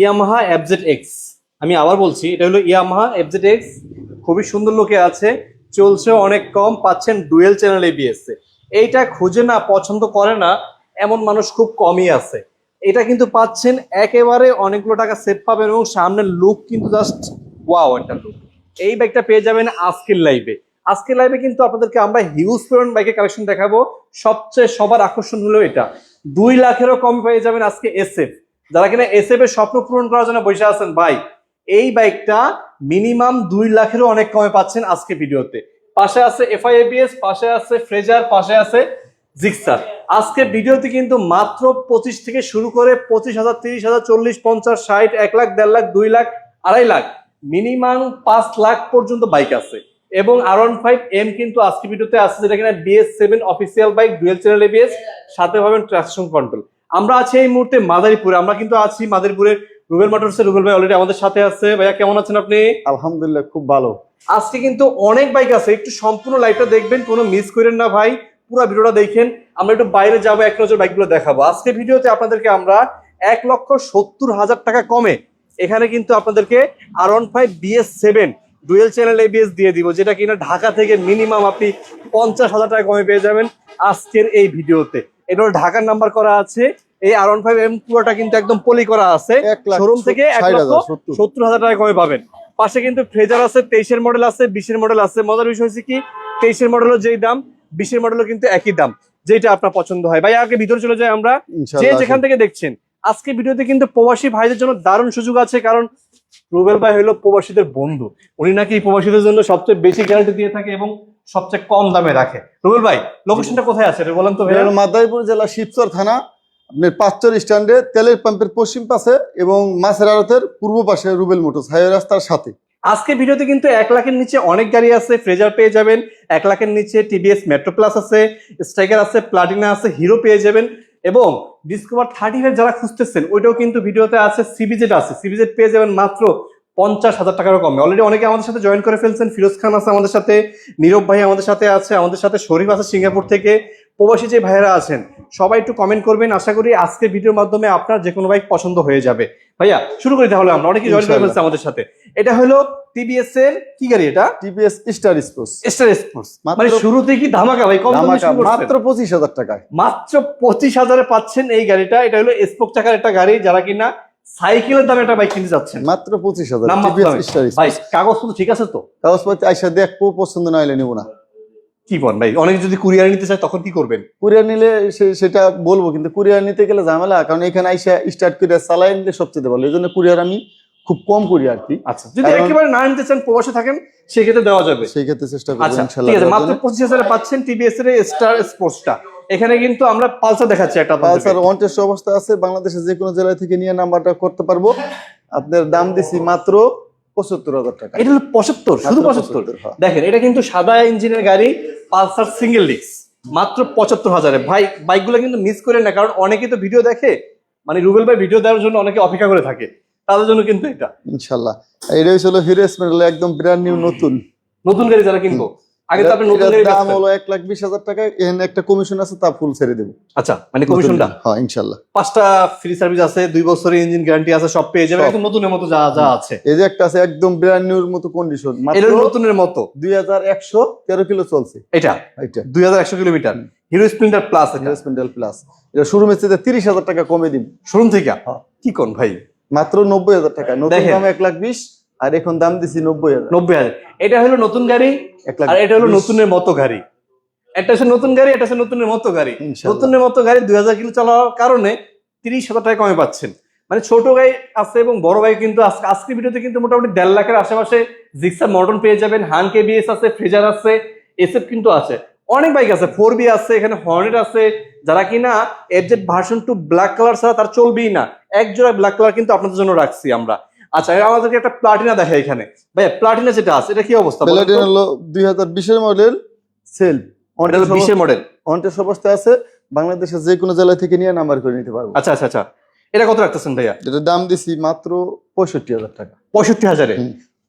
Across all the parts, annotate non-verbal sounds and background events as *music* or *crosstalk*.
Yamaha FZ x আমি আবার বলছি, এটা হলো ইয়ামাহা এফজেড এক্স খুবই সুন্দর লোকে আছে, চলছে অনেক কম, পাচ্ছেন ডুয়েল চ্যানেল এবিএস এইটা খুঁজে না, পছন্দ করে না, এমন মানুষ খুব কমই আছে। এটা কিন্তু পাচ্ছেন একেবারে অনেকগুলো টাকা সেভ পাবেন এবং সামনের লুক কিন্তু জাস্ট ওয়াও একটা লুক এই বাইকটা পেয়ে যাবেন আজকের লাইভে আজকের লাইভে কিন্তু আপনাদেরকে আমরা হিউজ পরিমাণ বাইকের কালেকশন দেখাবো। সবচেয়ে সবার আকর্ষণ হলো এটা। দুই লাখেরও কম পেয়ে যাবেন আজকে এসএফ যারা কিনা এসএফ এর স্বপ্ন পূরণ করার জন্য বসে আছেন, ভাই, এই বাইকটা মিনিমাম দুই লাখেরও অনেক কমে পাচ্ছেন আজকে ভিডিওতে। পাশে আছে এফআইএবিএস পাশে আছে ফ্রেজার পাশে আছে জিক্সার আজকে ভিডিওতে কিন্তু মাত্র পঁচিশ থেকে শুরু করে পঁচিশ হাজার, তিরিশ হাজার, চল্লিশ, পঞ্চাশ, ষাট, এক লাখ, দেড় লাখ, দুই লাখ, আড়াই লাখ মিনিমাম পাঁচ লাখ পর্যন্ত বাইক আছে। এবং আর ওয়ান ফাইভ এম কিন্তু আজকে ভিডিওতে আছে, যেটা কিনা BS seven official bike dual channel ABS সাথে পাবেন ট্রাকশন কন্ট্রোল আমরা আছি এই মুহূর্তে মাদারীপুরে। আমরা কিন্তু আছি মাদারীপুরের রুবেল মোটরসে রুবেল ভাই অলরেডি আমাদের সাথে আছে। ভাইয়া কেমন আছেন আপনি? আলহামদুলিল্লাহ খুব ভালো। আজকে কিন্তু অনেক বাইক আছে। একটু সম্পূর্ণ লাইভটা দেখবেন কোনো মিস করেন না ভাই। পুরো ভিডিওটা দেখেন। আমরা একটু বাইরে যাব এক নজর বাইকগুলো দেখাবো। আজকে ভিডিওতে আপনাদেরকে আমরা এক লক্ষ সত্তর হাজার টাকা কমে এখানে কিন্তু আপনাদেরকে R one five BS seven dual channel ABS দিয়ে দিব যেটা কিনা ঢাকা থেকে মিনিমাম আপনি পঞ্চাশ হাজার টাকা কমে পেয়ে যাবেন আজকের এই ভিডিওতে। এটা ঢাকার নাম্বার করা আছে। এই আর ওয়ান ফাইভ এম পুরোটা কিন্তু একদম পলি করা আছে। শোরুম থেকে এক লক্ষ সত্তর। হাজার টাকা কমে পাবেন। পাশে কিন্তু ফ্রেজার আছে তেইশের মডেল আছে বিশের মডেল আছে। মজার বিষয় হচ্ছে কি তেইশের মডেলের যেই দাম বিশের মডেলও কিন্তু একই দাম যেটা আপনার পছন্দ হয়। ভাই আগে ভিতরে চলে যায় আমরা। যে যেখান থেকে দেখছেন আজকে ভিডিওতে কিন্তু প্রবাসী ভাইদের জন্য দারুণ সুযোগ আছে কারণ রুবেল ভাই হলো প্রবাসীদের বন্ধু। উনি নাকি প্রবাসীদের জন্য সবচেয়ে বেশি গ্যারান্টি দিয়ে থাকে এবং সবচেয়ে কম দামে রাখে। রুবেল ভাই লোকেশনটা কোথায় আছে এটা বলেন তো মাদারীপুর জেলা শিবচর থানা আপনার পাঁচচর স্ট্যান্ডে তেলের পাম্পের পশ্চিম পাশে এবং মাছের আড়তের পূর্ব পাশে রুবেল মোটরস হাইওয়ে রাস্তার সাথে। আজকে ভিডিওতে কিন্তু এক লাখের নিচে অনেক গাড়ি আছে ফ্রেজার পেয়ে যাবেন এক লাখের নিচে টিভিএস মেট্রো প্লাস আছে স্ট্রাইকার আছে প্লাটিনা আছে হিরো পেয়ে যাবেন এবং ডিসকভার থার্টি ফাইভ যারা খুঁজতেছেন ওইটাও কিন্তু ভিডিওতে আছে সিবিজেড আছে। সিবিজেড পেয়ে যাবেন মাত্র পঞ্চাশ হাজার টাকারও কমে। অলরেডি অনেকে আমাদের সাথে জয়েন করে ফেলছেন। ফিরোজ খান আছে আমাদের সাথে নীরব ভাই আমাদের সাথে আছে আমাদের সাথে শরীফ আছে সিঙ্গাপুর থেকে। প্রবাসী যে ভাইয়েরা আছেন সবাই একটু কমেন্ট করবেন। আশা করি আজকের ভিডিওর মাধ্যমে আপনার যে কোনো বাইক পছন্দ হয়ে যাবে। ভাইয়া শুরু করি তাহলে আমরা। অনেকে জয়েন করে। ফেলছে আমাদের সাথে। এটা হলো টিভিএস এর কি গাড়ি এটা? TVS star sports star sports মানে শুরুতে কি ধামাকা ভাই? কম। মাত্র পঁচিশ হাজার টাকায়। মাত্র পঁচিশ হাজারে পাচ্ছেন এই গাড়িটা। এটা হলো স্পোক চাকার একটা গাড়ি। যারা কিনা সাইকেলের দামে একটা বাইক কিনতে যাচ্ছেন। মাত্র পঁচিশ হাজার। ভাই কাগজপত্র ঠিক আছে তো? কাগজপত্র আইসা দেখব পছন্দ না হলে নেব না। কি বল ভাই অনেকে যদি কুরিয়ার নিতে চায় তখন কি করবেন? কুরিয়ার নিলে সেটা বলব কিন্তু কুরিয়ার নিতে গেলে ঝামেলা কারণ এখানে আইসা স্টার্ট করে চালাই নিলে সবচেয়ে ভালো। এই জন্য কুরিয়ার আমি খুব কম করি আর কি। আচ্ছা যদি একেবারে না নিতে চান প্রবাসে থাকেন সেক্ষেত্রে দেওয়া যাবে। সেই ক্ষেত্রে চেষ্টা করব আচ্ছা ইনশাল্লাহ ঠিক আছে মাত্র। পঁচিশ হাজারে পাচ্ছেন টিভিএস এর স্টার স্পোর্টসটা এখানে কিন্তু আমরা পালসার দেখাচ্ছি একটা পালসার ওয়ান টেস্ট অবস্থা আছে বাংলাদেশের যে কোনো জেলা থেকে নিয়ে নাম্বারটা করতে পারব। আপনার দাম দিছি মাত্র পঁচাত্তর হাজার টাকা। এটা হলো পঁচাত্তর শুধু পঁচাত্তর। 75, হ্যাঁ। দেখেন এটা কিন্তু সাদা ইঞ্জিনের গাড়ি পালসার সিঙ্গেল ডিস্ক মাত্র পঁচাত্তর হাজারে। ভাই বাইকগুলো কিন্তু মিস না কারণ অনেকে তো ভিডিও দেখে মানে রুবেল ভাই ভিডিও দেওয়ার জন্য অনেকে অপেক্ষা করে থাকে। তাদের জন্য কিন্তু এটা। ইনশাল্লাহ। এটা হিরো একদম ব্র্যান্ড নিউ নতুন। নতুন গাড়ি যারা কিনবো। আগে তো আপনি নতুন দাম হলো এক লাখ বিশ হাজার টাকা এখানে একটা কমিশন আছে তা ফুল ছেড়ে দেবো। আচ্ছা মানে কমিশনটা হ্যাঁ ইনশাল্লাহ। পাঁচটা ফ্রি সার্ভিস আছে দুই বছরের ইঞ্জিন গ্যারান্টি আছে সব পেয়ে যাবে একদম নতুনের মতো যা যা আছে। এই যে একটা আছে একদম ব্র্যান্ড নিউর মতো কন্ডিশন এটা নতুনের মতো। দুই হাজার একশো তেরো কিলো চলছে। এটা? এটা দুই হাজার একশো কিলোমিটার। হিরো স্প্লেন্ডার প্লাস এটা। ইনভেস্টমেন্টাল প্লাস এটা শুরু মেসে তিরিশ হাজার টাকা কমে দিন। শোরুম থেকে? হ্যাঁ। কি কোন ভাই? মাত্র নব্বই হাজার টাকা। নতুন দাম এক লাখ বিশ। আর এখন দাম দিছি নব্বই হাজার। নব্বই হাজার। এটা হলো নতুন গাড়ি আর এটা হলো নতুনের মতো গাড়ি। একটা হচ্ছে নতুন গাড়ি এটা হচ্ছে নতুনের মতো গাড়ি। নতুনের মতো গাড়ি দুই হাজার কিলো চালানোর কারণে তিরিশ হাজার টাকা কমে পাচ্ছেন। মানে ছোট গাড়ি আছে এবং বড় গাড়ি কিন্তু আজকে ভিডিওতে কিন্তু মোটামুটি দেড় লাখের আশেপাশে জিক্সার মডার্ন পেয়ে যাবেন হান কে কেবিএস আছে ফ্রেজার আছে এসএফ কিন্তু আছে। অনেক বাইক আছে ফোর বি আছে এখানে হর্নেট আছে। যারা কিনা FZ version two black colour ছাড়া তার চলবেই না। এক জোড়া ব্ল্যাক কালার কিন্তু আপনাদের জন্য রাখছি আমরা। আচ্ছা আমাদেরকে একটা প্লাটিনা দেখে এখানে। ভাই প্লাটিনা যেটা আছে এটা কি অবস্থা? তো? হলো দুই হাজার বিশের মডেল সেল। বিশের মডেল। অন্টেস অবস্থায় আছে। বাংলাদেশের যে কোনো জেলা থেকে নিয়ে নাম্বার করে নিতে পারব। আচ্ছা আচ্ছা আচ্ছা। এটা কত রাখতেছেন ভাইয়া? যেটা দাম দিছি মাত্র পঁয়ষট্টি হাজার টাকা। পঁয়ষট্টি হাজারে।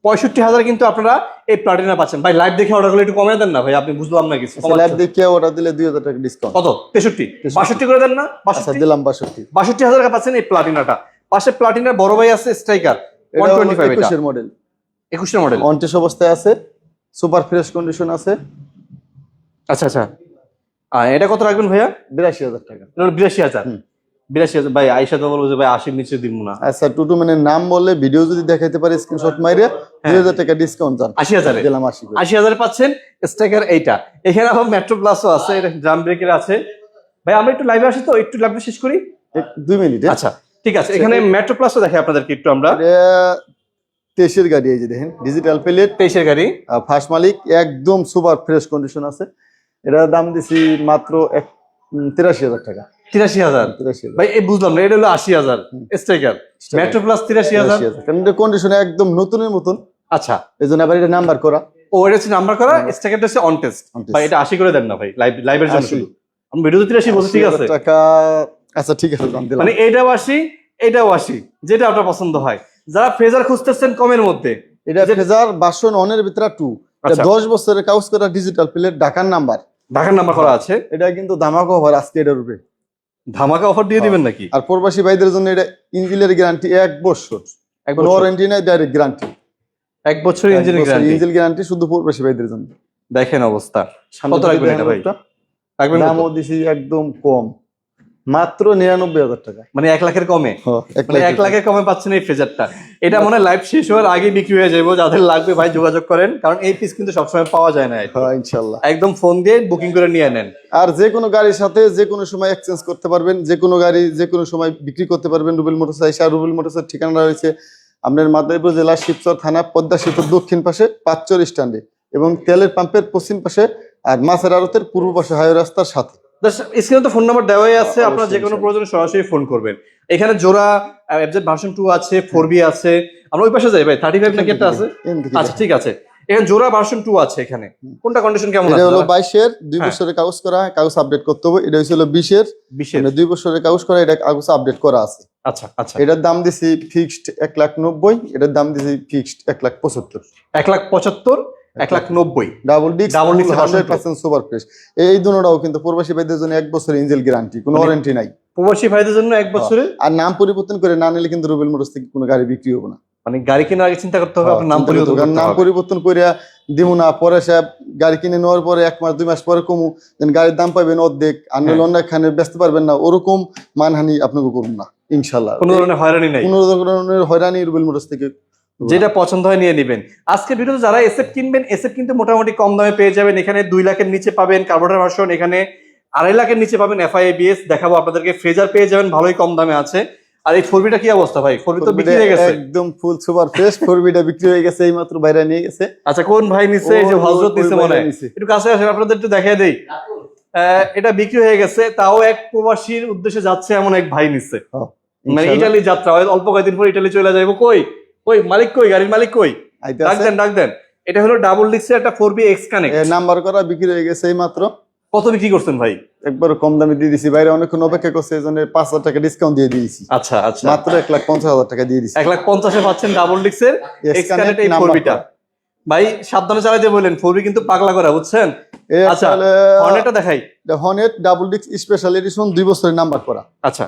পঁয়ষট্টি হাজারে কিন্তু আপনারা এই প্লাটিনা পাচ্ছেন। ভাই লাইভ দেখে অর্ডার করলে একটু কমে দেন না ভাই? আপনি বুঝলাম না কিছু। ল্যাব দেখে অর্ডার দিলে দুই হাজার টাকা ডিসকাউন্ট কত? তেষট্টি। বাষট্টি করে দেন না? আচ্ছা বাষট্টি দিলাম বাষট্টি। বাষট্টি হাজার টাকা পাচ্ছেন এই প্লাটিনাটা। পাশে প্লাটিনার বড় ভাই আছে স্ট্রাইকার একুশের মডেল একুশের মডেল অনটেস অবস্থায় আছে সুপার ফ্রেশ কন্ডিশন আছে। আচ্ছা আচ্ছা। এটা কত রাখবেন ভাইয়া? বিরাশি হাজার টাকা। এটা বিরাশি হাজার? ভাই আইসা তো বলব যে ভাই আশির নিচে দিব না। আচ্ছা টুটু ম্যানের নাম বললে ভিডিও যদি দেখাইতে পারে স্ক্রিনশট মাইরে দুই হাজার টাকা ডিসকাউন্ট যান। আশি হাজারে? দিলাম আশি আশি হাজারে পাচ্ছেন এইটা। এখানে আবার মেট্রো প্লাসও আছে এটা ড্রাম ব্রেকের আছে। ভাই আমরা একটু লাইভে আসি তো একটু লাইভে শেষ করি। দুই মিনিট আচ্ছা। ঠিক আছে এখানে মেট্রো প্লাসও দেখে আপনাদেরকে একটু আমরা। তেইশের গাড়ি এই যে দেখেন ডিজিটাল প্লেট তেইশের গাড়ি। ফার্স্ট মালিক একদম সুপার ফ্রেশ কন্ডিশন আছে। এটার দাম দিছি মাত্র এক তিরাশি হাজার টাকা। তিরাশি হাজার। ভাই এই বুঝলাম না এটা হলো আশি হাজার। স্ট্রাইকার মেট্রো প্লাস তিরাশি হাজার। কন্ডিশন একদম নতুনের মতন। আচ্ছা। এই জন্য আবার এটা নাম্বার করা। ও এটা হচ্ছে নাম্বার করা স্ট্রাইকারটা হচ্ছে অন টেস্ট ভাই এটা আশি করে দেন না ভাই লাইভ লাইভের জন্য 80 শুধু। আমি ভিডিওতে তিরাশি বলছি ঠিক আছে? টাকা আচ্ছা ঠিক আছে মানে এইটাও আশি এটাও আশি যেটা আপনার পছন্দ হয়। যারা ফ্রেজার খুঁজতেছেন কমের মধ্যে এটা ফেজার বাসন অনের ভিতরে টু আচ্ছা। দশ বছরের কাগজ করা ডিজিটাল প্লেট ঢাকার নাম্বার ঢাকার নাম্বার করা আছে। এটা কিন্তু ধামাকা ওভার আজকে এটার উপরে। ধামাকা অফার দিয়ে দিবেন নাকি? আর প্রবাসী ভাইদের জন্য এটা ইঞ্জিনের গ্যারান্টি এক বছর। এক কোনো বছর ওয়ারেন্টি নাই ডাইরেক্ট গ্যারান্টি এক বছর ইঞ্জিন গ্যারান্টি ইঞ্জিন গ্যারান্টি শুধু প্রবাসী ভাইদের জন্য। দেখেন অবস্থা। কত রাখবেন এটা ভাই? রাখবেন? দামও দিছি একদম কম। মাত্র নিরানব্বই হাজার টাকা মানে এক লাখের কমে। হ্যাঁ, এক মানে লাখের কমে পাচ্ছেন এই ফ্রেজারটা এটা মনে হয় লাইভ শেষ হওয়ার আগে বিক্রি হয়ে যাব যাদের লাগবে ভাই যোগাযোগ করেন কারণ এই পিস কিন্তু সবসময় পাওয়া যায় না ইনশাল্লাহ। একদম ফোন দিয়ে বুকিং করে নিয়ে নেন। আর যে কোনো গাড়ির সাথে যে কোনো সময় এক্সচেঞ্জ করতে পারবেন যে কোনো গাড়ি যে কোনো সময় বিক্রি করতে পারবেন রুবেল মোটরস আর রুবেল মোটরসের ঠিকানা রয়েছে আপনার মাদারীপুর জেলা শিবচর থানা পদ্মা সেতুর দক্ষিণ পাশে পাঁচচর স্ট্যান্ডে এবং তেলের পাম্পের পশ্চিম পাশে আর মাছের আড়তের পূর্ব পাশে হাইওয়ে রাস্তার সাথে। স্ক্রিনে তো ফোন নাম্বার দেওয়াই আছে আপনারা যে কোনো প্রয়োজনে সরাসরি ফোন করবেন। এখানে জোড়া এফজেড ভার্সন টু আছে ফোর বি আছে। আমরা ওই পাশে যাই ভাই থার্টি ফাইভ নাকি একটা আছে? আচ্ছা ঠিক আছে। এখানে জোড়া ভার্সন টু আছে এখানে। কোনটা কন্ডিশন কেমন এটা আছে হলো বাইশের দুই হ্যাঁ। বছরের কাগজ করা কাগজ আপডেট করতে হবে। এটা হচ্ছে বিশের। বিশের। মানে দুই বছরের কাগজ করা এটা কাগজ আপডেট করা আছে। আচ্ছা আচ্ছা। এটার দাম দিছি ফিক্সড এক লাখ নব্বই এটার দাম দিছি ফিক্সড এক লাখ পঁচাত্তর। এক লাখ পঁচাত্তর। এক লাখ নব্বই। ডাবল ডিক্স disc hundred percent super fresh এই দুটোটাও কিন্তু প্রবাসী ভাইদের জন্য এক ইঞ্জেল গ্যারান্টি কোনো মানে- ওয়ারেন্টি নাই। প্রবাসী ভাইদের জন্য এক বছরে? আর নাম পরিবর্তন করে না নিলে কিন্তু রুবেল মোটরস থেকে কোনো গাড়ি বিক্রি হবে না। মানে গাড়ি কেনার আগে চিন্তা করতে হবে আপনার নাম পরিবর্তন নাম পরিবর্তন করে দিব না পরে গাড়ি কিনে নেওয়ার পরে এক মাস দুই মাস পরে কমু দেন গাড়ির দাম পাবেন অর্ধেক আর হ্যাঁ। অন্য খানে বেচতে পারবেন না ওরকম মানহানি আপনাকে করুন না ইনশাল্লাহ। কোনো ধরনের হয়রানি নাই? কোনো ধরনের হয়রানি রুবেল মোটরস থেকে যেটা পছন্দ হয় নিয়ে নেবেন। আজকে ভিডিওতে যারা এসএফ কিনবেন এসএফ কিন্তু মোটামুটি কম দামে পেয়ে যাবেন। এখানে দুই লাখের নিচে পাবেন কার্বোটার ভার্সন এখানে আড়াই লাখের নিচে পাবেন এফআইএবিএস দেখাবো আপনাদেরকে ফ্রেজার পেয়ে যাবেন ভালোই কম দামে আছে। আর এই ফোরবিটা কি অবস্থা ভাই? ফোরবি তো বিক্রি হয়ে গেছে। একদম ফুল সুপার ফ্রেশ ফোর বিক্রি হয়ে গেছে এই মাত্র বাইরে নিয়ে গেছে। আচ্ছা কোন ভাই এই যে মনে একটু কাছে আসেন আপনাদের একটু দেখিয়ে দেই। আহ, এটা বিক্রি হয়ে গেছে তাও এক প্রবাসীর উদ্দেশ্যে যাচ্ছে এমন এক ভাই নিচ্ছে মানে। ইটালি যাত্রা হয় অল্প কয়েকদিন পর ইটালি চলে যাইবো কই? কই মালিক কই গাড়ির মালিক কই? ডাক দেন ডাক দেন। এটা হলো ডাবল ডিক্সের একটা four B X connect number করা বিক্রি হয়ে গেছে এই মাত্র কত বিক্রি করছেন ভাই? একবার কম দামে দিয়ে দিছি। বাইরে অনেকক্ষণ অপেক্ষা করছে এই জন্য পাঁচ হাজার টাকা ডিসকাউন্ট দিয়ে দিয়েছি। আচ্ছা আচ্ছা। মাত্র এক লাখ পঞ্চাশ হাজার টাকা দিয়ে দিছি। এক লাখ পঞ্চাশে পাচ্ছেন ডাবল ডিক্সের এক্স কানেক্ট এই ফোর বিটা ভাই সাবধানে চালাতে বললেন ফোর বি কিন্তু পাগলা করা বুঝছেন? আচ্ছা, তাহলে হর্নেটটা দেখাই। Hornet double disc special edition দুই বছরের নাম্বার করা। আচ্ছা।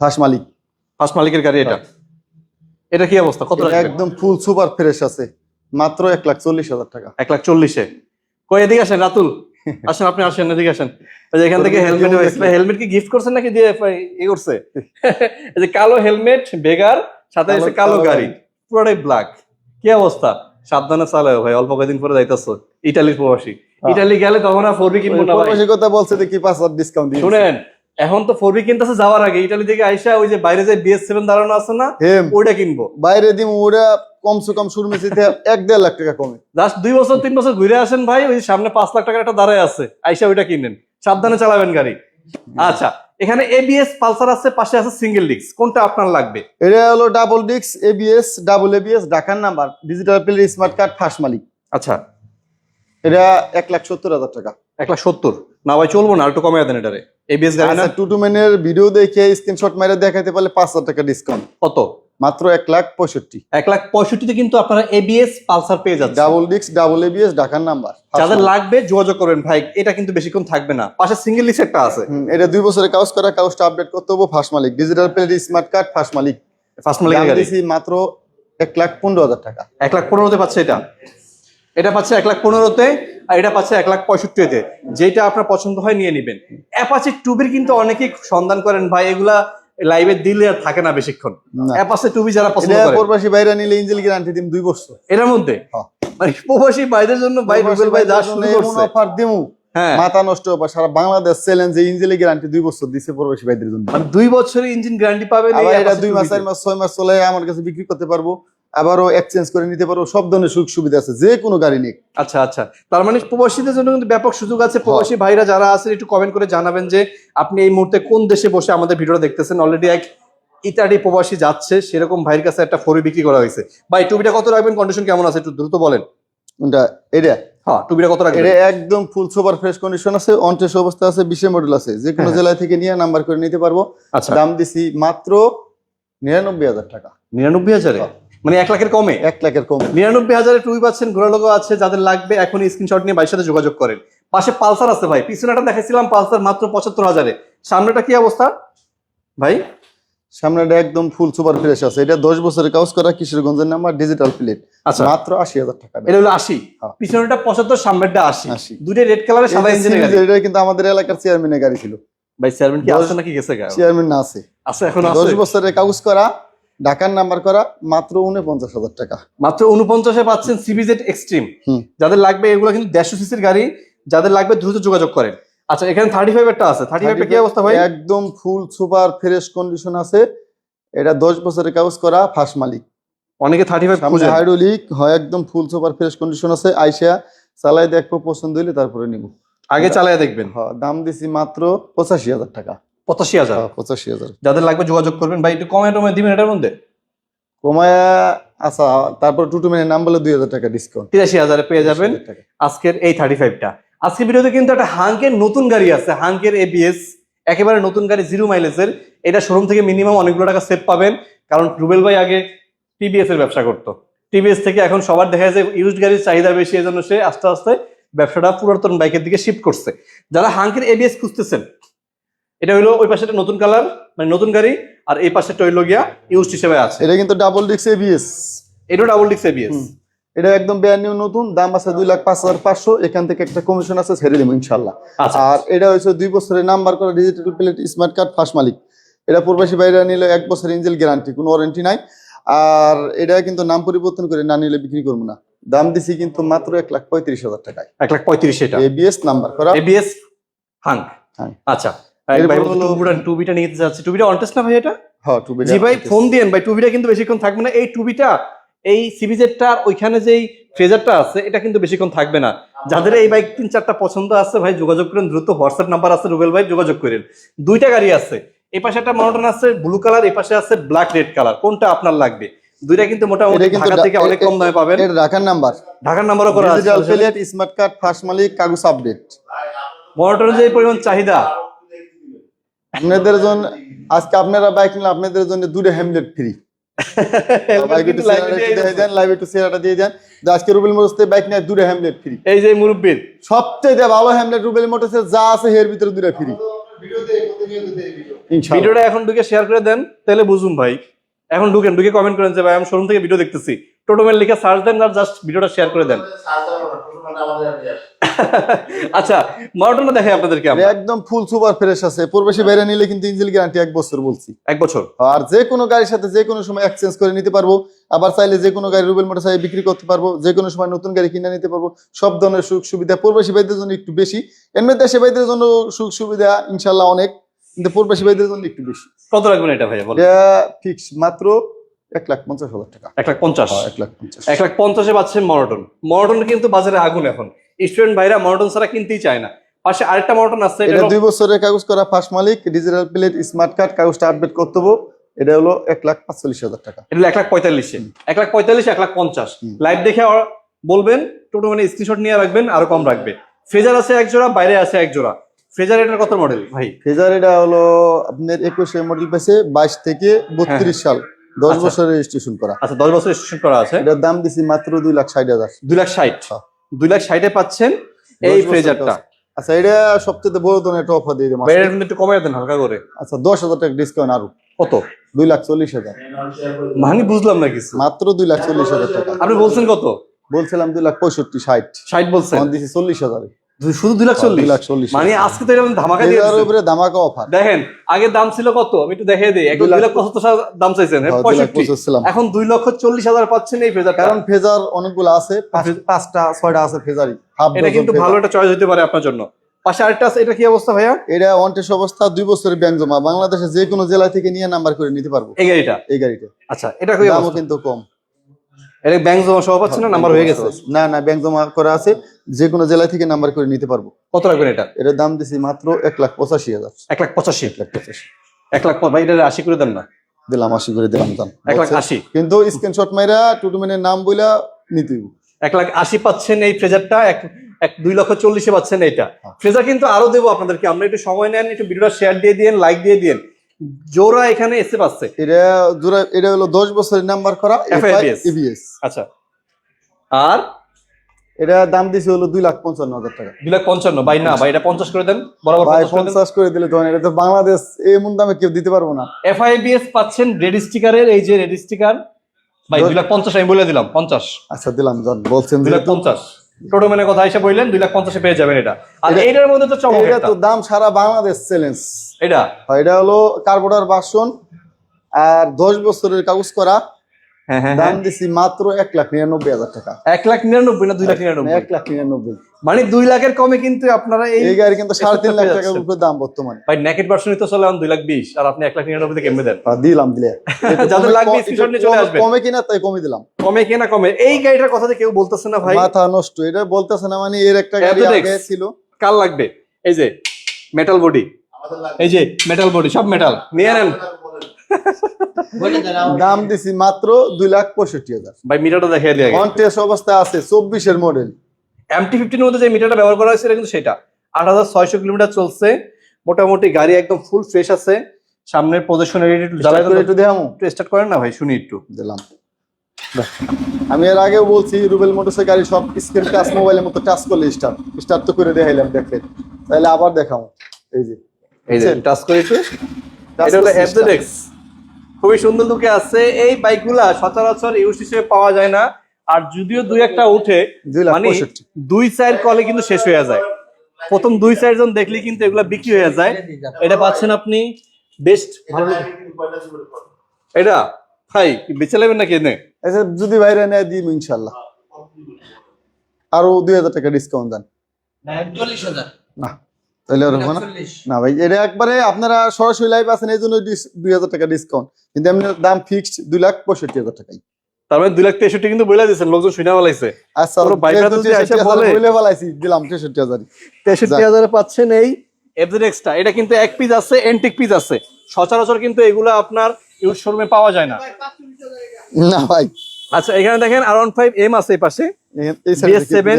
ফার্স্ট মালিক। ফার্স্ট মালিকের গাড়ি এটা। এটা কি অবস্থা? কত একদম ফুল সুপার ফ্রেশ আছে। মাত্র এক লাখ চল্লিশ হাজার টাকা। এক লাখ চল্লিশে? কই এদিকে আসেন রাতুল। আসেন আপনি আসেন এদিকে আসেন। এখান থেকে হেলমেট হেলমেট কি গিফট করছেন নাকি দিয়ে ই করছে? *laughs* এই যে কালো হেলমেট বেগার সাথে এসে কালো গাড়ি। পুরোটাই ব্ল্যাক কি অবস্থা? সাবধানে চালাও ভাই অল্প কয়েকদিন পরে যাইতেছো। ইটালির প্রবাসী। ইটালি গেলে তখন আর ফোরবি কিনবো না কথা বলছে দেখি পাঁচ হাজার ডিসকাউন্ট শুনেন এখন তো ফোর ফোরবি কিনতেছে যাওয়ার আগে। ইটালি থেকে আইসা ওই যে বাইরে যে বিএস সেভেন দাঁড়ানো আছে না ওইটা কিনবো। বাইরে দিম ওরা কমসে কম শুরু মেসিতে এক দেড় লাখ টাকা কমে। জাস্ট দুই বছর তিন বছর ঘুরে আসেন ভাই ওই সামনে পাঁচ লাখ টাকার একটা দাঁড়ায় আছে। আইসা ওইটা কিনেন। সাবধানে চালাবেন গাড়ি। আচ্ছা এখানে এবিএস পালসার আছে পাশে আছে সিঙ্গেল ডিস্ক কোনটা আপনার লাগবে? এটা হলো double disc ABS double ABS ঢাকার number. Digital plate smart card first মালিক। আচ্ছা। এটা এক লাখ সত্তর হাজার টাকা। এক লাখ সত্তর? না ভাই চলবো না একটু কমে দেন এটারে। এবিএস গাড়ি না আচ্ছা টুটুমেনের ভিডিও দেখে স্ক্রিনশট মেরে দেখাতে পারলে পাঁচ হাজার টাকা ডিসকাউন্ট কত? মাত্র এক লাখ পঁয়ষট্টি। এক লাখ পঁয়ষট্টিতে কিন্তু আপনারা এবিএস পালসার পেয়ে যাচ্ছেন। ডাবল ডিস্ক ডাবল এবিএস ঢাকার নাম্বার। যাদের লাগবে যোগাযোগ করবেন ভাই এটা কিন্তু বেশিক্ষণ থাকবে না। পাশে সিঙ্গেল ডিস্ক একটা আছে। এটা দুই বছরের কাগজ করা কাগজটা আপডেট করতে হবে ফার্স্ট মালিক digital plate smart card first মালিক ফার্স্ট দিছি মাত্র এক লাখ পনেরো হাজার টাকা। এক লাখ পনেরোতে পাচ্ছে এটা। এটা পাচ্ছে এক লাখ পনেরোতে আর এটা পাচ্ছে এক লাখ পঁয়ষট্টিতে। যেটা আপনার পছন্দ হয় নিয়ে নেবেন। অ্যাপাচি টুবির কিন্তু অনেকেই সন্ধান করেন ভাই এগুলা লাইভে দিলে আর থাকে না বেশিক্ষণ। অ্যাপাচি টুবি যারা পছন্দ করে। প্রবাসী বাইরে নিলে ইঞ্জিল গ্যারান্টি দিম দুই বছর। এটার মধ্যে? হ্যাঁ। মানে প্রবাসী জন্য ভাই রুবেল ভাই যা অফার দিমু। হ্যাঁ। মাথা নষ্ট বা সারা বাংলাদেশ চ্যালেঞ্জ ইঞ্জিল গ্যারান্টি দুই বছর দিছে প্রবাসী ভাইদের জন্য। মানে দুই বছরের ইঞ্জিন গ্যারান্টি পাবেন এটা দুই মাস চার মাস ছয় মাস চলে আমার কাছে বিক্রি করতে পারব। আবারও এক্সচেঞ্জ করে নিতে পারব সব ধরনের সুযোগ সুবিধা আছে যে কোনো গাড়ি নিক। আচ্ছা আচ্ছা। তার মানে প্রবাসীদের জন্য কিন্তু ব্যাপক সুযোগ আছে। প্রবাসী ভাইরা যারা আছেন একটু কমেন্ট করে জানাবেন যে আপনি এই মুহূর্তে কোন দেশে বসে আমাদের ভিডিওটা দেখতেছেন? অলরেডি এক ইতালি প্রবাসী যাচ্ছে সেরকম ভাইয়ের কাছে একটা ফোরে বিক্রি করা হয়েছে। ভাই টুবিটা কত রাখবেন? কন্ডিশন কেমন আছে? একটু দ্রুত বলেন। কোনটা এটা? হ্যাঁ টুবিটা কত রাখবেন? এটা একদম ফুল সুপার ফ্রেশ কন্ডিশন আছে অনটেস অবস্থা আছে বিশে মডেল আছে। যে কোনো হ্যাঁ। জেলা থেকে নিয়ে নাম্বার করে নিতে পারব। আচ্ছা। দাম দিছি মাত্র নিরানব্বই হাজার টাকা। নিরানব্বই হাজারে? হ্যাঁ। মানে এক লাখের কমে? এক লাখের কম। নিরানব্বই হাজারে টুবি পাচ্ছেন ঘোরা লোগো আছে যাদের লাগবে এখন স্ক্রিনশট নিয়ে ভাইয়ের সাথে যোগাযোগ করেন। পাশে পালসার আছে ভাই পিছনেটা দেখেছিলাম পালসার মাত্র পঁচাত্তর হাজারে। সামনেটা কি অবস্থা? ভাই? সামনেটা একদম ফুল সুপার ফ্রেশ আছে। এটা দশ বছরের কাজ করা কিশোরগঞ্জের নাম্বার ডিজিটাল প্লেট আচ্ছা। মাত্র আশি হাজার টাকা। এটা হলো আশি। হ্যাঁ। পিছনেটা পঁচাত্তর সামনেরটা আশি। আশি। দুটো রেড কালারের সাদা ইঞ্জিনের গাড়ি। এটা কিন্তু আমাদের এলাকার চেয়ারম্যানের গাড়ি ছিল। ভাই চেয়ারম্যান কি আছে নাকি গেছে চেয়ারম্যান না আছে। আছে এখন দশ বছরের কাগজ করা ঢাকার নাম্বার করা মাত্র উনপঞ্চাশ হাজার টাকা। মাত্র উনপঞ্চাশে পাচ্ছেন সিবিজেড এক্সট্রিম। যাদের লাগবে এগুলো কিন্তু দেড়শো সিসির গাড়ি যাদের লাগবে দ্রুত যোগাযোগ করেন। আচ্ছা এখানে থার্টি ফাইভ একটা আছে। থার্টি ফাইভটা কি অবস্থা ভাই? একদম ফুল সুপার ফ্রেশ কন্ডিশন আছে। এটা দশ বছরের কাগজ করা ফার্স্ট মালিক। অনেকে থার্টি ফাইভ হাইড্রোলিক হয় একদম ফুল সুপার ফ্রেশ কন্ডিশন আছে। আইসা চালাই দেখব পছন্দ হইলে তারপরে নিব। আগে চালায় দেখবেন। হ্যাঁ দাম দিছি মাত্র পঁচাশি হাজার টাকা। পঁচাশি হাজার। হ্যাঁ, পঁচাশি হাজার। যাদের লাগবে যোগাযোগ করবেন। ভাই একটু কমে টমে দিবেন এটার মধ্যে? কমায়া আচ্ছা তারপর টুটু মেনের নাম বলে দুই হাজার টাকা ডিসকাউন্ট তিরাশি হাজারে পেয়ে যাবেন আজকের এই থার্টি ফাইভটা আজকের ভিডিওতে কিন্তু একটা হাঙ্কের নতুন গাড়ি আছে হাঙ্কের এবিএস একেবারে নতুন গাড়ি জিরো মাইলেজের এটা শোরুম থেকে মিনিমাম অনেকগুলো টাকা সেভ পাবেন। কারণ রুবেল ভাই আগে টিভিএস এর ব্যবসা করতো। টিভিএস থেকে এখন সবার দেখা যায় ইউজড গাড়ির চাহিদা বেশি এজন্য সে আস্তে আস্তে ব্যবসাটা পুরাতন বাইকের দিকে শিফট করছে। যারা হাঙ্কের এবিএস খুঁজতেছেন এটা হলো ওই পাশে নতুন কালার মানে নতুন গাড়ি আর এই পাশে হইল গিয়া ইউজড হিসেবে আছে। এটা কিন্তু ডাবল ডিক্স এবিএস এটা ডাবল ডিক্স এবিএস এটা একদম ব্র্যান্ড নিউ নতুন দাম আছে দুই লাখ পাঁচ হাজার পাঁচশো এখান থেকে একটা কমিশন আছে ছেড়ে দেবো ইনশাল্লাহ। আচ্ছা আর এটা হচ্ছে দুই বছরের নাম্বার করা digital plate smart card first মালিক। এটা প্রবাসী বাইরে নিলে এক বছর ইঞ্জেল গ্যারান্টি কোনো ওয়ারেন্টি নাই। আর এটা কিন্তু নাম পরিবর্তন করে না নিলে বিক্রি করব না। দাম দিছি কিন্তু মাত্র এক লাখ পঁয়ত্রিশ হাজার টাকায়। এক লাখ পঁয়ত্রিশ এটা। এবিএস নাম্বার করা। ABS Hunk. আচ্ছা। টুবিটা টুবিটা যাচ্ছি টুবিটা অনটেস্ট না ভাই এটা? হ্যাঁ টু জি ভাই ফোন দিয়েন ভাই টুবিটা কিন্তু বেশিক্ষণ থাকবে না। এই টুবিটা এই সিবিজেডটা ওইখানে যেই ফ্রেজারটা আছে এটা কিন্তু বেশিক্ষণ থাকবে না। যাদের এই বাইক তিন চারটা পছন্দ আছে ভাই যোগাযোগ করেন। দ্রুত হোয়াটসঅ্যাপ নাম্বার আছে রুবেল ভাই যোগাযোগ করেন। দুইটা গাড়ি আছে। এই পাশে একটা মনোটন আছে ব্লু কালার এই পাশে আছে ব্ল্যাক রেড কালার কোনটা আপনার লাগবে? দুইটা কিন্তু মোটামুটি ঢাকা থেকে অনেক কম দামে পাবেন। এটা ঢাকার নাম্বার ঢাকার নাম্বারও করা আছে। Digital plate smart card first মালিক কাগজ আপডেট মনোটনের যে পরিমাণ চাহিদা। আপনাদের জন্য আজকে আপনারা বাইক নিলে আপনাদের জন্য দুটো হ্যামলেট ফ্রি লাইভ একটু চেহারাটা দিয়ে দেন। আজকে রুবেল মোটরসে বাইক নিয়ে দুটো হ্যামলেট ফ্রি এই যে মুরব্বীর। সবচেয়ে ভালো হ্যামলেট রুবেল যা আছে এর ভিতরে দুটো ফ্রি ভিডিওটা এখন ঢুকে শেয়ার করে দেন তাহলে বুঝুন ভাই। এখন ঢুকেন ঢুকে কমেন্ট করেন যে ভাই আমি শোরুম থেকে ভিডিও দেখতেছি। টোটোমেল লিখে সার্চ দেন আর জাস্ট ভিডিওটা শেয়ার করে দেন। আচ্ছা মডেলটা দেখাই আপনাদেরকে একদম ফুল সুপার ফ্রেশ আছে। প্রবাসী বাইরে নিলে কিন্তু ইঞ্জিল গ্যারান্টি এক বছর বলছি। এক বছর। আর যে কোনো গাড়ির সাথে যে কোনো সময় এক্সচেঞ্জ করে নিতে পারব। আবার চাইলে যে কোনো গাড়ি রুবেল মোটর সাইকেল বিক্রি করতে পারব। যে কোনো সময় নতুন গাড়ি কিনে নিতে পারব। সব ধরনের সুখ সুবিধা প্রবাসী ভাইদের জন্য একটু বেশি। এমনি দেশে ভাইদের জন্য সুখ সুবিধা ইনশাল্লাহ অনেক। কিন্তু প্রবাসী ভাইদের জন্য একটু বেশি। কত রাখবেন এটা ভাইয়া বলেন। এটা ফিক্স মাত্র এক লাখ পঞ্চাশ হাজার টাকা। এক লাখ পঞ্চাশ। হ্যাঁ, এক লাখ পঞ্চাশ। এক লাখ পঞ্চাশে পাচ্ছেন মনোটন মনোটন কিন্তু বাজারে আগুন এখন। স্টুডেন্ট ভাইরা মনোটন ছাড়া কিনতেই চায় না। পাশে আরেকটা মনোটন আছে এটা দুই বছরের কাগজ করা ফার্স্ট মালিক ডিজিটাল প্লেট স্মার্ট কার্ড কাগজটা আপডেট করতে হব। এটা হলো এক লাখ পাঁচচল্লিশ হাজার টাকা। এটা এক লাখ পঁয়তাল্লিশে। এক লাখ পঁয়তাল্লিশ এক লাখ পঞ্চাশ। লাইভ দেখে বলবেন টোটো মানে স্ক্রিনশট নিয়ে রাখবেন আরও কম রাখবে। ফ্রেজার আছে এক জোড়া বাইরে আছে এক জোড়া। ফ্রেজার এটার কত মডেল ভাই? ফেজার এটা হলো আপনার একুশে মডেল পেছে বাইশ থেকে বত্রিশ সাল। দশ আচ্ছা। বছরের রেজিস্ট্রেশন করা। আচ্ছা দশ বছর স্টেশন করা আছে। এটার দাম দিছি মাত্র দুই লাখ ষাট হাজার। দুই লাখ ষাট। দুই লাখ ষাটে পাচ্ছেন এই ফ্রেজারটা আচ্ছা এটা সবচেয়ে বড় ধরনের একটা অফার দিয়ে দেবো। একটু কমাই দেন হালকা করে। আচ্ছা দশ হাজার টাকা ডিসকাউন্ট আরও। কত? দুই লাখ চল্লিশ হাজার। মানে বুঝলাম না কিছু। মাত্র দুই লাখ চল্লিশ হাজার টাকা। আপনি বলছেন কত? বলছিলাম দুই লাখ পঁয়ষট্টি ষাট। ষাট বলছেন। দিছি চল্লিশ হাজার। শুধু দুই লাখ চল্লিশ? মানে আজকে তো এরকম ধামাকা দিয়ে উপরে ধামাকা অফার দেখেন আগের দাম ছিল কত? আমি একটু দেখিয়ে দিই। এখন দুই লাখ পঁচাত্তর হাজার দাম চাইছেন। হ্যাঁ, পঁয়ষট্টি। এখন দুই লক্ষ চল্লিশ হাজার পাচ্ছেন এই ফেজার কারণ ফেজার অনেকগুলো আছে পাঁচটা ছয়টা আছে ফেজারি হাফ এটা কিন্তু ভালো একটা চয়েস হতে পারে আপনার জন্য। পাশে আরেকটা আছে এটা কি অবস্থা ভাইয়া? এটা ওয়ান্টেস অবস্থা দুই বছরের ব্যাংক জমা। বাংলাদেশে যে কোনো জেলা থেকে নিয়ে নাম্বার করে নিতে পারব। এই গাড়িটা? এই গাড়িটা। আচ্ছা এটা দামও কিন্তু কম। এটা ব্যাংক জমা সহ পাচ্ছেন না? নাম্বার হয়ে গেছে? না না ব্যাংক জমা করা আছে। যে কোনো জেলা থেকে নাম্বার করে নিতে পারব। কত রাখবেন এটা? এটার দাম দিছি মাত্র এক লাখ পঁচাশি হাজার। এক লাখ পঁচাশি? এক লাখ পঁচাশি। এক লাখ ভাই এটা আশি করে দেন না। দিলাম আশি করে দিলাম দাম। এক লাখ আশি। কিন্তু স্ক্রিনশট মাইরা টুটুমেনের নাম বইলা নিতে এক লাখ আশি পাচ্ছেন এই ফ্রেজারটা এক এক দুই লক্ষ চল্লিশে পাচ্ছেন এইটা। হ্যাঁ। ফ্রেজার কিন্তু আরও দেবো আপনাদেরকে। আমরা একটু সময় নেন একটু ভিডিওটা শেয়ার দিয়ে দিন লাইক দিয়ে দিন জোড়া এখানে এসে পাচ্ছে এটা জোড়া এটা হলো 10 বছরের নাম্বার করা এফআইবিএস এবিএস আচ্ছা। আর? এটা দাম দিছে হলো 2 লাখ 55 হাজার টাকা। 2 লাখ 55 ভাই না ভাই এটা 50 করে দেন। বরাবর 50 করে দিলে তো এটা তো বাংলাদেশ এমন দামে কেউ দিতে পারব না। এফআইবিএস পাচ্ছেন রেড স্টিকারের এই যে রেড স্টিকার। ভাই 2 লাখ 50 আমি বলে দিলাম 50 আচ্ছা দিলাম বলছেন 2 লাখ 50 টোটোম্যানের কথা এসে বললেন দুই লাখ পঞ্চাশে পেয়ে যাবেন এটা। আর এটার মধ্যে তো চমক এটা তো দাম সারা বাংলাদেশ চ্যালেঞ্জ এটা? এটা হলো কার্বোডার বাসন আর দশ বছরের কাগজ করা। দাম দিছি মাত্র এক লাখ নিরানব্বই হাজার টাকা। এক লাখ নিরানব্বই না দুই লাখ মানে নিরানব্বই? এক লাখ নিরানব্বই। মানে দুই লাখের কমে কিন্তু আপনারা এই গাড়ি কিন্তু সাড়ে তিন লাখ টাকার। উপরে দাম বর্তমানে। ভাই নেকেট ভার্সনই তো চলে দুই লাখ বিশ আর আপনি এক লাখ নিরানব্বই কেমনে দেন? দিলাম দিলে *laughs* যাদের লাগবে কম- নিয়ে চলে কমে- কমে কিনা তাই কমে দিলাম। কমে কেনা কমে। এই গাড়িটার কথা কেউ বলতেছে না ভাই। মাথা নষ্ট। এটা বলতেছে না মানে এর একটা গাড়ি আগে ছিল। কার লাগবে? এই যে মেটাল বডি এই যে মেটাল বডি সব মেটাল নিয়ে নেন। দাম দিছি মাত্র দুই লাখ পঁয়ষট্টি হাজার। ভাই মিটারটা দেখিয়ে দিয়ে অন টেস্ট অবস্থা আছে চব্বিশের মডেল এমটি ফিফটির মধ্যে যে মিটারটা ব্যবহার করা হয়েছে কিন্তু সেটা। আট হাজার ছয়শো কিলোমিটার চলছে। মোটামুটি গাড়ি একদম ফুল ফ্রেশ আছে। সামনের পজিশন জ্বালাই একটু দেখামো। একটু স্টার্ট করেন না ভাই শুনি একটু। দিলাম। আমি এর আগেও বলছি রুবেল মোটরসের গাড়ি সব স্ক্রিন টাচ মোবাইলের মতো টাচ করলে স্টার্ট স্টার্ট তো করে দেখাইলাম দেখেন তাহলে আবার দেখাও এই যে এই যে টাচ করে একটু। এটা হলো খুবই সুন্দর লুকে আছে। এই বাইকগুলা সচরাচর ইউজ হিসেবে পাওয়া যায় না। আর যদিও দুই একটা উঠে মানে দুই সাইড কলে কিন্তু শেষ হয়ে যায়। প্রথম দুই চারজন দেখলে কিন্তু এগুলা বিক্রি হয়ে যায়। এটা পাচ্ছেন আপনি বেস্ট এটা? ভাই কি বেঁচে নেবেন নাকি এনে? আচ্ছা যদি বাইরে নেয় দিই ইনশাল্লাহ আরও দুই হাজার টাকা ডিসকাউন্ট দেন। না। তাহলে আর না? না ভাই এটা একবারে আপনারা সরাসরি লাইভ আছেন এই জন্য দুই হাজার টাকা ডিসকাউন্ট কিন্তু এমনি দাম ফিক্সড দুই লাখ পঁয়ষট্টি হাজার টাকাই। তার মানে দুই লাখ তেষট্টি কিন্তু বলে দিয়েছেন লোকজন শুনে বলাইছে আচ্ছা পুরো বাইকটা যেহেতু যদি এসে 63 বলে- বলে ফেলাইছি দিলাম তেষট্টি হাজার তেষট্টি হাজারে পাচ্ছেন এই এফজেডএক্সটা এটা কিন্তু এক পিস আছে এন্টিক পিস আছে। সচরাচর কিন্তু এগুলো আপনার ইউজ শোরুমে পাওয়া যায় না। না ভাই। আচ্ছা এখানে দেখেন আর ওয়ান ফাইভ এম আছে এই পাশে। সেভেন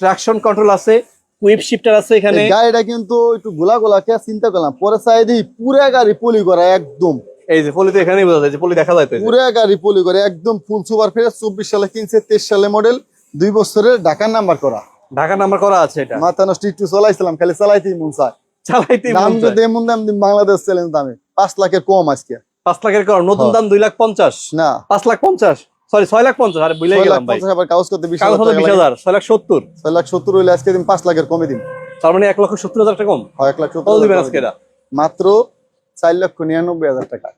ট্রাকশন কন্ট্রোল আছে। কুইপ শিফটার আছে এখানে। গাড়িটা কিন্তু একটু গোলা গোলা কে চিন্তা করলাম পরে সাইডে পুরা গাড়ি পলি করা একদম। এই যে পলি তো এখানেই বোঝা যায় পলি দেখা যায় তো এই যে। পুরা গাড়ি পলি করে একদম ফুল সুপার ফ্রেশ চব্বিশ সালে কিনছে তেইশ সালে মডেল দুই বছরের ঢাকার নাম্বার করা। ঢাকা নাম্বার করা আছে এটা। মাথা নষ্ট একটু চলাইছিলাম খালি চালাইতেই মন চায়। চালাইতে দাম যদি এমন দাম বাংলাদেশ চ্যালেঞ্জ দামে। পাঁচ লাখের কম আজকে। পাঁচ লাখের কর নতুন হ্যাঁ। দাম দুই লাখ পঞ্চাশ। না। পাঁচ লাখ পঞ্চাশ? সরি ছয় লাখ পঞ্চাশ আরে বুঝলে লাখ গেলাম ভাই। আবার কাগজ করতে বিশ কাগজ হাজার হলো টাকা বিশ হাজার ছয় লাখ সত্তর। ছয় লাখ সত্তর হইলে আজকে দিন পাঁচ লাখের কমে দিন। তার মানে এক লক্ষ সত্তর হাজার টাকা কম। হয় এক লাখ সত্তর দিবেন আজকে এটা? মাত্র চার লক্ষ নিরানব্বই হাজার টাকা।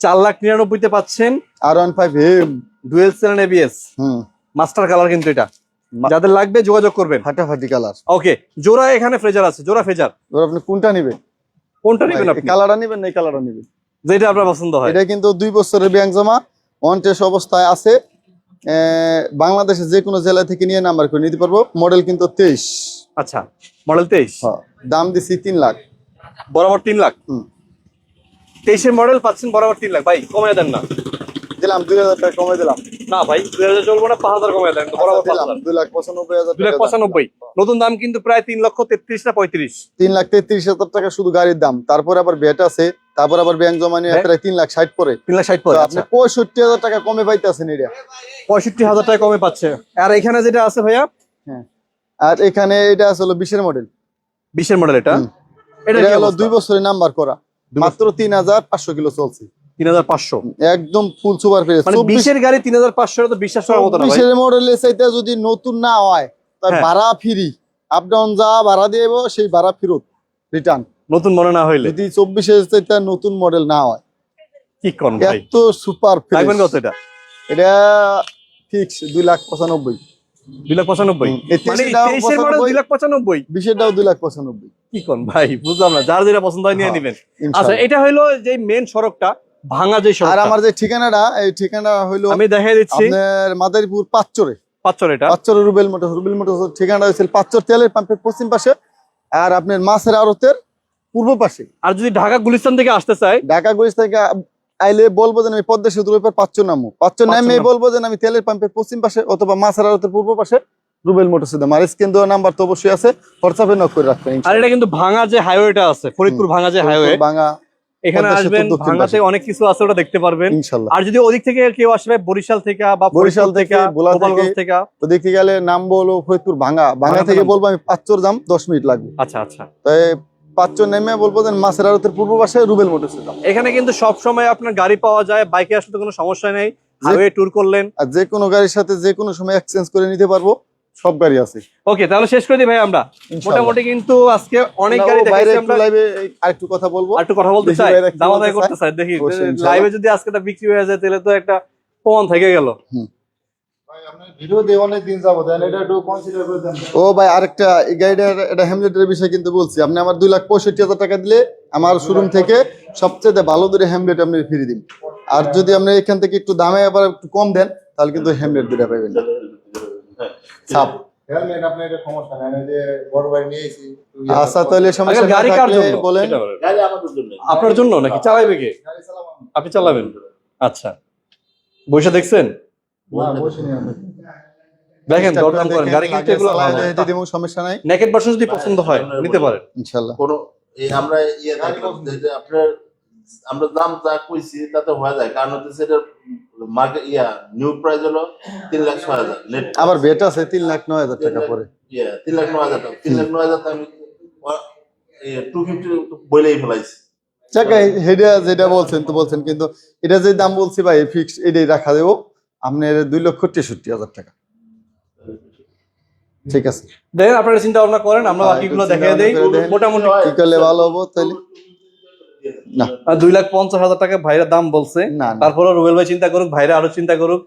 চার লাখ নিরানব্বইতে পাচ্ছেন R one five M. Dual seven ABS hmm. Master colour কিন্তু এটা। যাদের লাগবে যোগাযোগ করবেন। ফাটাফাটি কালার। ওকে জোড়া এখানে ফ্রেজার আছে জোড়া ফ্রেজার। আপনি কোনটা নিবেন? কোনটা নেবেন আপনি? কালারটা নিবেন না কালারটা নিবেন? যেটা আপনার পছন্দ হয়। এটা কিন্তু দুই বছরের ব্যাংক জমা অন টেস্ট অবস্থায় আছে। বাংলাদেশে যে কোনো জেলা থেকে নিয়ে নাম্বার করে নিতে পারব। মডেল কিন্তু তেইশ। আচ্ছা মডেল তেইশ? দাম দিছি তিন লাখ। বরাবর তিন লাখ? হুম। তেইশের মডেল পাচ্ছেন বরাবর তিন লাখ। ভাই কমে দেন না। দিলাম দুই হাজার টাকা কমে দিলাম। না ভাই দুই হাজার চলবো না পাঁচ হাজার কমে দেন বরাবর দিলাম দুই লাখ পঁচানব্বই হাজার দুই লাখ পঁচানব্বই। নতুন দাম কিন্তু প্রায় তিন লক্ষ তেত্রিশ না পঁয়ত্রিশ। তিন লাখ তেত্রিশ হাজার টাকা শুধু গাড়ির দাম। তারপর আবার ভ্যাট আছে তারপর আবার ব্যাংক জমা নিয়ে প্রায় তিন লাখ ষাট পরে তিন লাখ ষাট পরে আপনি আচ্ছা। পঁয়ষট্টি হাজার টাকা কমে পাইতেছেন এটা। পঁয়ষট্টি হাজার টাকা কমে পাচ্ছে। আর এখানে যেটা আছে ভাইয়া? হ্যাঁ। আর এখানে এটা আসলে বিশের মডেল বিশের মডেল এটা? এটা হলো দুই বছরের নাম্বার করা। মাত্র তিন হাজার পাঁচশো কিলো চলছে। একদম ফুল সুপার ফ্রেশ মানে বিশের গাড়ি তিন হাজার পাঁচশো তো বিশ্বাস করার মতো বিশের মডেলের চাইতে যদি নতুন না হয় হ্যাঁ। ভাড়া ফ্রি আপ ডাউন যা ভাড়া দিয়ে সেই ভাড়া ফেরত রিটার্ন নতুন মনে না হইলে। যদি চব্বিশের চাইতে নতুন মডেল না হয়। কি এত সুপার ফ্রেশ কত এটা? এটা ফিক্স দুই লাখ পঁচানব্বই। দুই লাখ পঁচানব্বই? মানে তেইশেরটাও তেইশের মডেল 95 দুই লাখ পঁচানব্বই? বিশেরটাও দুই লাখ পঁচানব্বই। কি করেন ভাই? বুঝলাম না। যার যেটা পছন্দ হয় নিয়ে হ্যাঁ, নিবেন। আচ্ছা এটা হইল যে মেন সড়কটা। ভাঙা যে আর আমার যে ঠিকানাটা এই ঠিকানা হইল আমি দেখাই দিচ্ছি। আপনার মাদারীপুর পাঁচচরে। পাঁচশো এটা? পাঁচচর রুবেল মোটর রুবেল মোটর ঠিকানা হয়েছিল পাঁচচর তেলের পাম্পের পশ্চিম পাশে। আর আপনার মাছের আড়তের পূর্ব পাশে। আর যদি ঢাকা গুলিস্তান থেকে আসতে চাই? ঢাকা গুলিস্তান থেকে আইলে বলব যে আমি পদ্মা সেতুর উপর পাঁচচর নামবো। পাঁচচর পাঁচচর নামে বলব যে আমি তেলের পাম্পের পশ্চিম পাশে অথবা মাছের আড়তের পূর্ব পাশে রুবেল মোটর সিদ্ধাম মারিস কেন্দ্র নাম্বার তো অবশ্যই আছে। হোয়াটসঅ্যাপে নক করে রাখবেন আর এটা কিন্তু ভাঙা যে হাইওয়েটা আছে ফরিদপুর ভাঙা যে হাইওয়ে বাঙা এখানে আসবেন ভাঙাতে অনেক কিছু আছে ওটা দেখতে পারবেন। আর যদি ওদিক থেকে কেউ আসবে বরিশাল থেকে বা বরিশাল থেকে, থেকে। গোপালগঞ্জ থেকে। তো দেখতে গেলে নাম বলো ফরিদপুর ভাঙা ভাঙা ভাঙাতে থেকে বলব। আমি পাঁচচর যাম দশ মিনিট লাগবে। আচ্ছা আচ্ছা। তাই পাঁচচর নেমে বলব যে মাছের আড়তের পূর্ব পাশে রুবেল মোটর সিদ্ধাম এখানে কিন্তু সব সময় আপনার গাড়ি পাওয়া যায় বাইকে আসলে তো কোনো সমস্যা নেই। হাইওয়ে ট্যুর করলেন। আর যে কোনো গাড়ির সাথে যে কোনো সময় এক্সচেঞ্জ করে নিতে পারব। সব গাড়ি আছে। ওকে তাহলে শেষ করে দিই ভাই আমরা। মোটামুটি কিন্তু আজকে অনেক গাড়ি দেখাইছি একটু আমরা লাইভে আরেকটু কথা বলব। আর একটু কথা বলতে চাই। দাওয়া করতে চাই দেখি। লাইভে যদি আজকে তা বিক্রি হয়ে যায় তাহলে তো একটা প্রমাণ থেকে গেল। ভিডিও দিয়ে অনেক দিন যাব দেন এটা একটু কনসিডার করে দেন। ও ভাই আরেকটা গাড়িটার এটা হ্যামলেটের বিষয় কিন্তু বলছি। আপনি আমার দুই লাখ পঁয়ষট্টি হাজার টাকা দিলে আমার শোরুম থেকে সবচেয়ে ভালো দূরে হ্যামলেট আপনি ফ্রি দিন। আর যদি আপনি এখান থেকে একটু দামে আবার একটু কম দেন তাহলে কিন্তু হ্যামলেট দুটা পাবেন ছাপ। আপনার এটা সমস্যা নাই। আমি যে বড় ভাই নিয়ে এসেছি আচ্ছা তাহলে সমস্যা গাড়ি কার জন্য? বলেন। সেটা বলেন। গাড়ি আমাদের জন্য। আপনার জন্য নাকি? চালাইবে কে। আপনি চালাবেন। আচ্ছা। বসে দেখছেন। দেখেন দরদাম করেন গাড়ি কিন্তু এগুলো চালায় সমস্যা নাই। নেকেট ভার্সন যদি পছন্দ হয় নিতে পারেন। ইনশাল্লাহ। কোনো আমরা ইয়ে আপনার আমরা দাম যা কইছি তাতে হয়ে যায়। কারণ হচ্ছে সেটা মার্কেট ইয়া নিউ প্রাইস হলো তিন লাখ ছয় হাজার নেট আবার ভেট আছে তিন লাখ নয় হাজার টাকা পরে। ইয়া তিন লাখ নয় হাজার টাকা। তিন লাখ নয় হাজার টাকা আমি টু ফিফটি বলেই ফেলাইছি। হেডা যেটা বলছেন তো বলছেন কিন্তু এটা যে দাম বলছি ভাই ফিক্স এটাই রাখা দেবো। আপনার দুই লক্ষ তেষট্টি হাজার টাকা। ঠিক আছে। দেখেন আপনারা চিন্তা ভাবনা করেন আমরা হ্যাঁ, বাকিগুলো চিন্তা দেই। মোটামুটি কি করলে ভালো হব তাহলে না। আর দুই লাখ পঞ্চাশ হাজার টাকা ভাইরা দাম বলছে। না না। তারপরে রুবেল ভাই চিন্তা করুক ভাইরা আরও চিন্তা করুক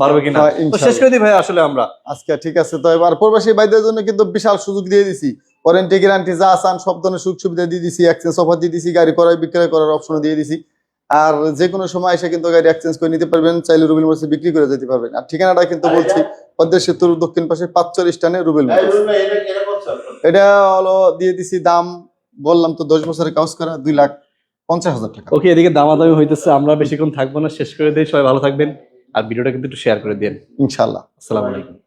পারবে কিনা। হ্যাঁ, তো ইনশাআল্লাহ। শেষ করে দিই ভাই আসলে আমরা। আজকে ঠিক আছে তো এবার প্রবাসী ভাইদের জন্য কিন্তু বিশাল সুযোগ দিয়ে দিছি। ওয়ারেন্টি গ্যারান্টি যা আসান সব ধরনের সুযোগ সুবিধা দিয়ে দিছি এক্সচেঞ্জ অফার দিয়ে দিছি গাড়ি ক্রয় বিক্রয় করার অপশন দিয়ে দিছি। আর যে কোনো সময় এসে কিন্তু গাড়ি এক্সচেঞ্জ করে নিতে পারবেন চাইলে রুবেল মোটরসে বিক্রি করে যেতে পারবেন। আর ঠিকানাটা কিন্তু বলছি পদ্মা সেতুর দক্ষিণ পাশে পাঁচচর স্টানে রুবেল এটা হলো দিয়ে দিছি দাম বললাম তো দশ বছরের কাজ করা দুই লাখ পঞ্চাশ হাজার টাকা। ওকে এদিকে দামাদামি হইতেছে আমরা বেশিক্ষণ থাকব না শেষ করে দিই সবাই ভালো থাকবেন আর ভিডিওটা কিন্তু একটু শেয়ার করে দিন ইনশাল্লাহ আসসালামু আলাইকুম।